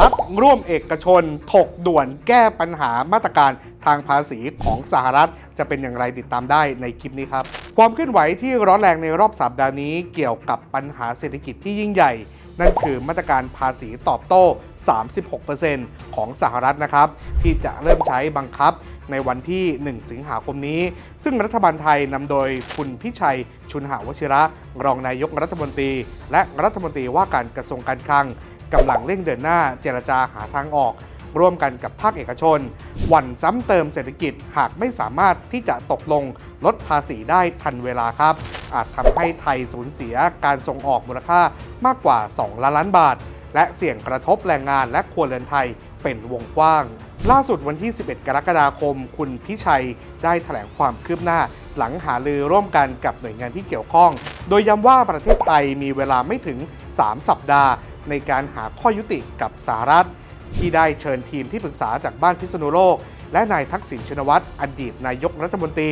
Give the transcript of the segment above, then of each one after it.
รัฐร่วมเอกชนถกด่วนแก้ปัญหามาตรการทางภาษีของสหรัฐ จะเป็นอย่างไรติดตามได้ในคลิปนี้ครับ ความเคลื่อนไหวที่ร้อนแรงในรอบสัปดาห์นี้เกี่ยวกับปัญหาเศรษฐกิจที่ยิ่งใหญ่ นั่นคือมาตรการภาษีตอบโต้ 36%ของสหรัฐนะครับ ที่จะเริ่มใช้บังคับในวันที่ 1 สิงหาคมนี้ ซึ่งรัฐบาลไทยนำโดยคุณพิชัยชุนหาวชิระ รองนายกรัฐมนตรี และรัฐมนตรีว่าการกระทรวงการคลัง กำลังเร่งเดินหน้าเจรจาหาทางออก ร่วมกันกับภาคเอกชน หวั่นซ้ำเติมเศรษฐกิจหากไม่สามารถที่จะตกลงลดภาษีได้ทันเวลาครับ อาจทำให้ไทยสูญเสียการส่งออกมูลค่ามากกว่า 2 ล้านล้านบาท และเสี่ยงกระทบแรงงานและครัวเรือนไทยเป็นวงกว้าง ล่าสุดวันที่ 11 กรกฎาคม คุณพิชัยได้แถลงความคืบหน้า หลังหาลือร่วมกันกับหน่วยงานที่เกี่ยวข้อง โดยย้ำว่าประเทศไทยมีเวลาไม่ถึง 3 สัปดาห์ ในการหาข้อยุติกับสหรัฐ ที่ได้เชิญทีมที่ปรึกษาจากบ้านพิษณุโลก และนายทักษิณชินวัตรอดีตนายกรัฐมนตรี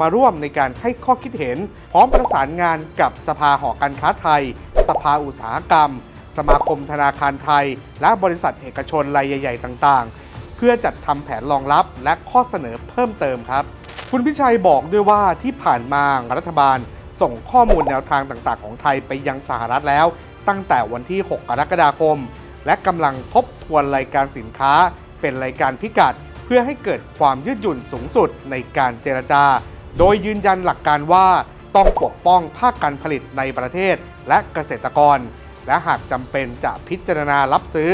มาร่วมในการให้ข้อคิดเห็น พร้อมประสานงานกับสภาหอการค้าไทย สภาอุตสาหกรรม สมาคมธนาคารไทย และบริษัทเอกชนรายใหญ่ๆต่างๆ เพื่อจัดทำแผนรองรับและข้อเสนอเพิ่มเติมครับคุณพิชัยบอกด้วยว่าที่ผ่านมารัฐบาลส่งข้อมูลแนวทางต่างๆ ของไทยไปยังสหรัฐแล้ว ตั้งแต่วันที่ 6 กรกฎาคม และกำลังทบทวนรายการสินค้า เป็นรายการพิกัด เพื่อให้เกิดความยืดหยุ่นสูงสุดในการเจรจา โดยยืนยันหลักการว่าต้องปกป้องภาคการผลิตในประเทศและเกษตรกร และหากจำเป็นจะพิจารณารับซื้อ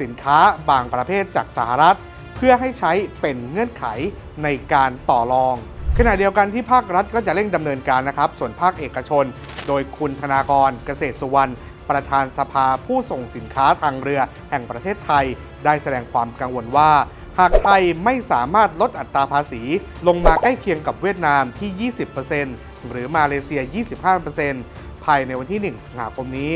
สินค้าบางประเภทจากสหรัฐ เพื่อให้ใช้เป็นเงื่อนไขในการต่อรอง ขณะเดียวกันที่ภาครัฐก็จะเร่งดำเนินการนะครับ ส่วนภาคเอกชน โดยคุณธนากรเกษตรสุวรรณ ประธานสภาผู้ส่งสินค้าทางเรือแห่งประเทศไทย ได้แสดงความกังวลว่า หากไทยไม่สามารถลดอัตราภาษี ลงมาใกล้เคียงกับเวียดนามที่ 20%หรือมาเลเซีย 25%ภายในวันที่ 1 สิงหาคมนี้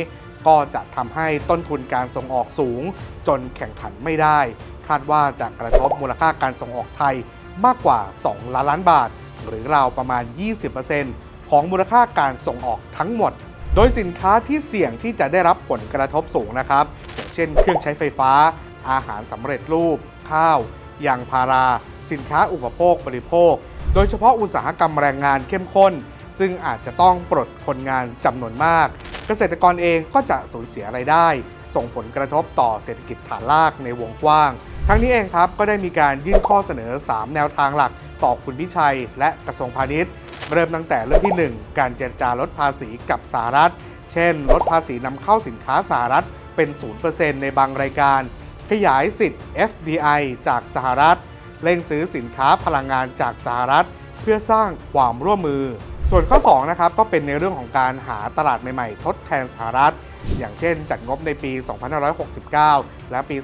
ก็จะทำให้ต้นทุนการส่งออกสูง จนแข่งขันไม่ได้ คาดว่าจะกระทบมูลค่าการส่งออกไทยมากกว่า 2 ล้านล้านบาท หรือราวประมาณ 20%ของมูลค่าการส่งออกทั้งหมด โดยสินค้าที่เสี่ยงที่จะได้รับผลกระทบสูงนะครับอย่างเช่น เครื่องใช้ไฟฟ้า อาหารสำเร็จรูป ข้าวยางพารา สินค้าอุปโภคบริโภค โดยเฉพาะอุตสาหกรรมแรงงานเข้มข้น ซึ่งอาจจะต้องปลดคนงานจำนวนมาก เกษตรกรเองก็จะสูญเสียไรายได้ ส่งผลกระทบต่อเศรษฐกิจฐานรากในวงกว้าง ทั้งนี้เองครับก็ได้มีการยื่นข้อเสนอ 3 แนวทางหลักต่อคุณพิชัย และกระทรวงพาณิชย์ เริ่มตั้งแต่เรื่องที่ 1 การเจรจาลดภาษีกับสหรัฐ เช่น ลดภาษีนำเข้าสินค้าสหรัฐเป็น 0%ในบางรายการ ขยายสิทธิ์ FDI จากสหรัฐเร่งซื้อสินค้าพลังงานจากสหรัฐ เพื่อสร้างความร่วมมือ ส่วนข้อ2นะครับก็เป็นในเรื่องของการหาตลาดใหม่ ๆ ทดแทนสหรัฐ อย่างเช่น จัดงบในปี 2569 และปี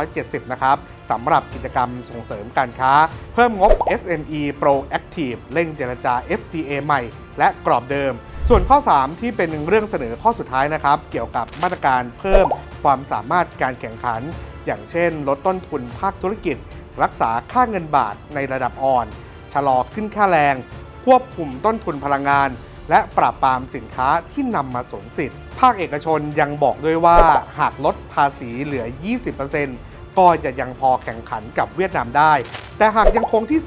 2570 นะครับสำหรับกิจกรรมส่งเสริมการค้า เพิ่มงบ SME Proactive เร่งเจรจา FTA ใหม่ และกรอบเดิม ส่วนข้อ 3 ที่เป็นเรื่องเสนอข้อสุดท้ายนะครับ เกี่ยวกับมาตรการเพิ่มความสามารถการแข่งขัน อย่างเช่น ลดต้นทุนภาคธุรกิจ รักษาค่าเงินบาทในระดับอ่อน ชะลอขึ้นค่าแรง ควบคุมต้นทุนพลังงาน และปราบปรามสินค้าที่นำมาสวมสิทธิ์ ภาคเอกชนยังบอกด้วยว่าหากลดภาษีเหลือ 20%ก็จะยังพอแข่งขันกับเวียดนามได้ แต่หากยังคงที่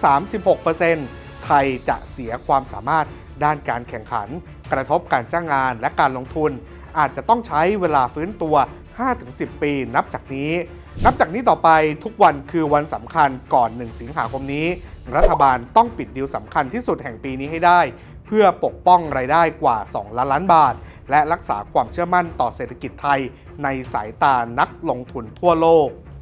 36%ไทยจะเสียความสามารถด้านการแข่งขัน กระทบการจ้างงานและการลงทุน อาจจะต้องใช้เวลาฟื้นตัว 5-10 ปีนับจากนี้ นับจากนี้ต่อไปทุกวันคือวันสำคัญก่อน 1 สิงหาคมนี้ รัฐบาลต้องปิดดีลสำคัญที่สุดแห่งปีนี้ให้ได้ พื่อปกป้องรายได้กว่า 2 ล้านล้านบาท และรักษาความเชื่อมั่นต่อเศรษฐกิจไทยในสายตานักลงทุนทั่วโลก